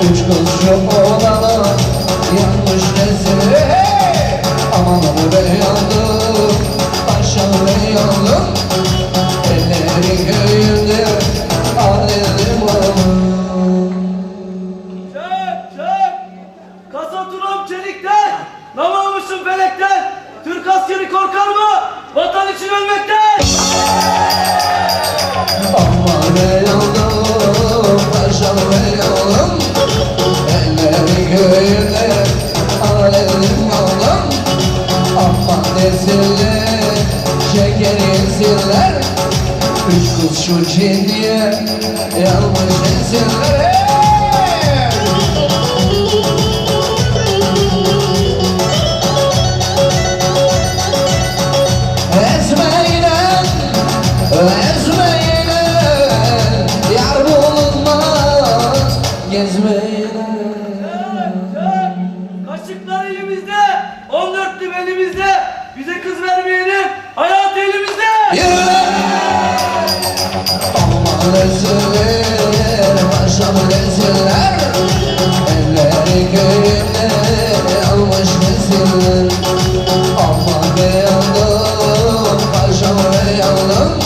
kız şu oğlana yanmış nesine Aman be yandım Paşam be yandım Elleri köyünde Alelim oğlum Çök çök! Kasa turam çelikten! Nam almışım felekten! Türk askeri korkar mı? Vatan için ölmekten! Aman be yandım Desinler Şeker yesinler Üç kız şu Çinli'ye Yanmış hey! Reziller, paşam reziller Elleri köyümde almış reziller Aman be yandım, paşam be yandım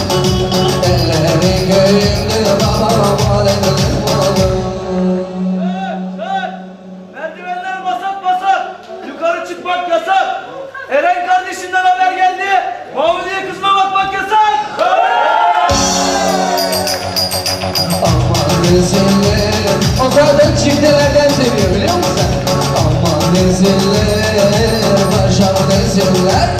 Elleri köyümde babam! Merdivenler basat basat! Yukarı çıkmak yasak! Eren kardeşinden haber Aman reziller O zaten çiftelerden seviyor biliyor musun? Aman reziller Paşam reziller